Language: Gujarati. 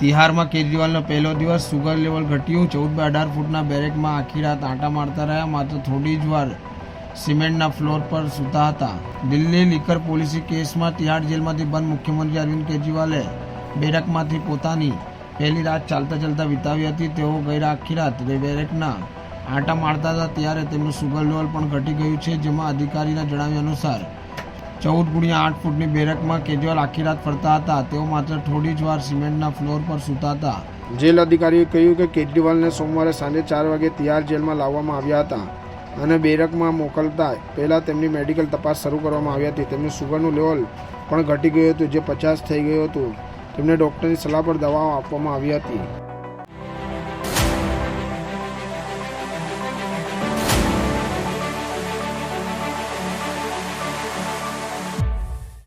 તિહારમાં કેજરીવાલનો પહેલો દિવસ સુગર લેવલ ઘટ્યું. ચૌદ બાય અઢાર ફૂટના બેરેકમાં આખી રાત આંટા મારતા રહ્યા, માત્ર થોડી જ વાર સિમેન્ટના ફ્લોર પર સૂતા હતા. દિલ્હી લીકર પોલિસી કેસમાં તિહાડ જેલમાંથી બંધ મુખ્યમંત્રી અરવિંદ કેજરીવાલે બેરકમાંથી પોતાની પહેલી રાત ચાલતા ચાલતા વિતાવી હતી. તેઓ ગઈ આખી રાત બેરેકના આંટા મારતા હતા, ત્યારે તેમનું સુગર લેવલ પણ ઘટી ગયું છે, જેમાં અધિકારીના જણાવ્યા અનુસાર ચૌદ ગુણ્યા આઠ ફૂટની બેરકમાં કેજરીવાલ આખી રાત ફરતા હતા. તેઓ માત્ર થોડી જ વાર સિમેન્ટના ફ્લોર પર સૂતા હતા. જેલ અધિકારીએ કહ્યું કે કેજરીવાલને સોમવારે સાંજે ચાર વાગે તિહાર જેલમાં લાવવામાં આવ્યા હતા અને બેરકમાં મોકલતા પહેલાં તેમની મેડિકલ તપાસ શરૂ કરવામાં આવી હતી. તેમનું સુગરનું લેવલ પણ ઘટી ગયું હતું, જે પચાસ થઈ ગયું હતું. તેમને ડૉક્ટરની સલાહ પર દવાઓ આપવામાં આવી હતી.